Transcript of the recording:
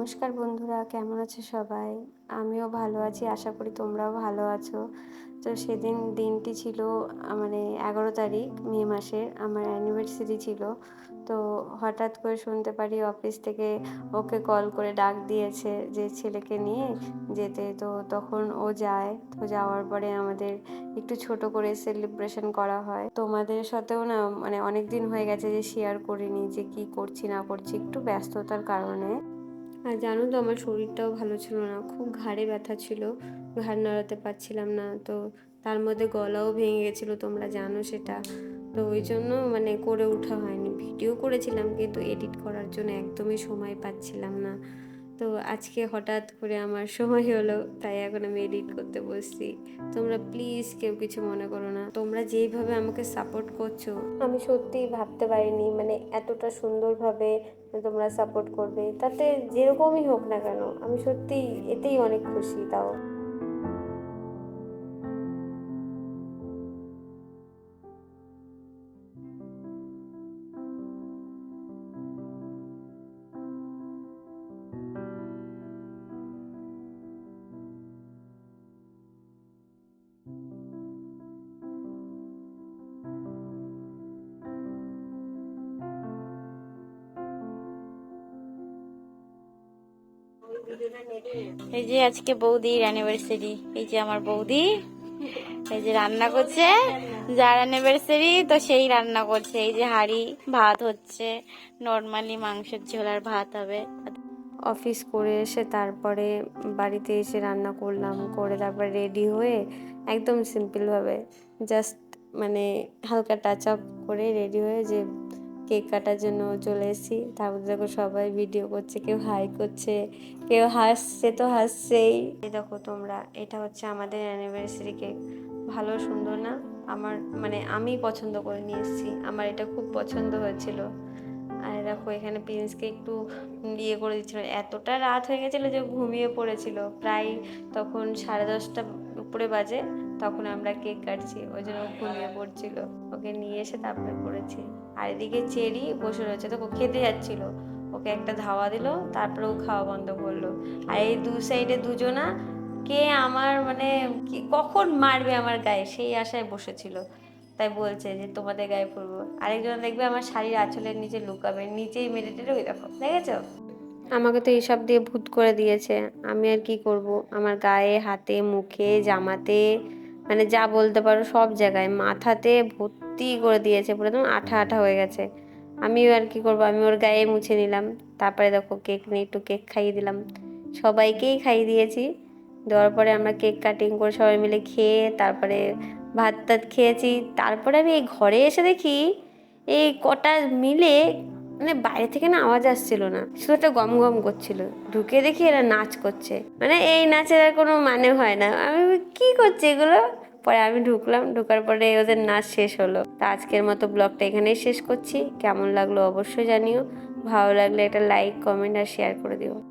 নমস্কার বন্ধুরা, কেমন আছো সবাই? আমিও ভালো আছি, আশা করি তোমরাও ভালো আছো। তো সেদিন দিনটি ছিল মানে এগারো তারিখ, মে মাসের, আমার অ্যানিভার্সারি ছিল। তো হঠাৎ করে শুনতে পারি অফিস থেকে ওকে কল করে ডাক দিয়েছে যে ছেলেকে নিয়ে যেতে। তো তখন ও যায়, তো যাওয়ার পরে আমাদের একটু ছোট করে সেলিব্রেশন করা হয়। তোমাদের সাথেও না মানে অনেক দিন হয়ে গেছে যে শেয়ার করিনি যে কি করছি না করছি, একটু ব্যস্ততার কারণে। আর জানো তো আমার শরীরটাও ভালো ছিল না, খুব ঘাড়ে ব্যথা ছিল, ঘাড় নাড়াতে পারছিলাম না, তো তার মধ্যে গলাও ভেঙে গেছিল, তোমরা জানো সেটা। তো ওই জন্য মানে করে ওঠা হয়নি, ভিডিও করেছিলাম কিন্তু এডিট করার জন্য একদমই সময় পাচ্ছিলাম না। তো আজকে হঠাৎ করে আমার সময় হলো, তাই এখন আমি এডিট করতে বসছি। তোমরা প্লিজ কেউ কিছু মনে করো না। তোমরা যেইভাবে আমাকে সাপোর্ট করছ, আমি সত্যিই ভাবতে পারিনি মানে এতটা সুন্দরভাবে তোমরা সাপোর্ট করবে। তাতে যেরকমই হোক না কেন, আমি সত্যি এতেই অনেক খুশি তাও। এই যে আজকে বৌদির অ্যানিভার্সারি এই যে আমার বৌদি, এই যে রান্না করছে, যার অ্যানিভার্সারি তো সেই রান্না করছে, এই যে হাড়ি ভাত হচ্ছে নর্মালি মাংসের ঝোল আর ভাত হবে। অফিস করে এসে তারপরে বাড়িতে এসে রান্না করলাম, করে তারপর রেডি হয়ে একদম সিম্পলভাবে জাস্ট মানে হালকা টাচ আপ করে রেডি হয়ে যে কেক কাটার জন্য চলে এসেছি। তারপর দেখো সবাই ভিডিও করছে, কেউ হাই করছে, কেউ হাসছে তো হাসছেই। দেখো তোমরা, এটা হচ্ছে আমাদের অ্যানিভার্সারি কেক ভালো, সুন্দর না? আমার মানে আমি পছন্দ করে নিয়ে এসেছি। আমার এটা খুব পছন্দ হয়েছিল। আর দেখো এখানে প্রিন্সকে একটু ইয়ে করে দিচ্ছিল। এতটা রাত হয়ে গেছিল যে ঘুমিয়ে পড়েছিল। প্রায় তখন সাড়ে দশটা উপরে বাজে। তখন আমরা কেক কাটছি, ওই জন্য ঘুমিয়ে পড়ছিল। ওকে নিয়ে এসে তারপরে পড়েছি আর এদিকে চেরি বসে রয়েছে, তো খেতে যাচ্ছিল। ওকে একটা ধাওয়া দিল, তারপরে ও খাওয়া বন্ধ করল। আর এই দু সাইডে দুজনা, কে আমার মানে কখন মারবে আমার গায়ে? সেই আশায় বসেছিল। তাই বলছে যে, তোমাদের গায়ে পড়ব আরেকজন দেখবে আমার শাড়ির আঁচলের নিচে লুকাবে, নিচেই মেরে টেরে ওই দেখো, দেখেছ? আমাকে তো এইসব দিয়ে ভূত করে দিয়েছে। আমি আর কি করব? আমার গায়ে, হাতে, মুখে, জামাতে মানে যা বলতে পারো সব জায়গায়। মাথাতে ভর্তি করে দিয়েছে, পুরো একদম আঠা আঠা হয়ে গেছে। আমিও আর কি করব? আমি ওর গায়ে মুছে নিলাম। তারপরে দেখো কেক নিয়ে একটু কেক খাইয়ে দিলাম। সবাইকেই খাইয়ে দিয়েছি। দেওয়ার পরে আমরা কেক কাটিং করে সবাই মিলে খেয়ে তারপরে ভাত টাত খেয়েছি। তারপরে আমি এই ঘরে এসে দেখি এই কটা মিলে মানে বাইরে থেকে না আওয়াজ আসছিল না। শুধু একটা গম গম করছিল। ঢুকে দেখি এরা নাচ করছে। মানে এই নাচের আর কোনো মানে হয় না। আমি কি করছে এগুলো? পরে আমি ঢুকলাম। ঢুকার পরে ওদের নাচ শেষ হলো। তা আজকের মতো ব্লগটা এখানেই শেষ করছি। কেমন লাগল অবশ্যই জানিও। ভালো লাগলে একটা লাইক কমেন্ট আর শেয়ার করে দিও।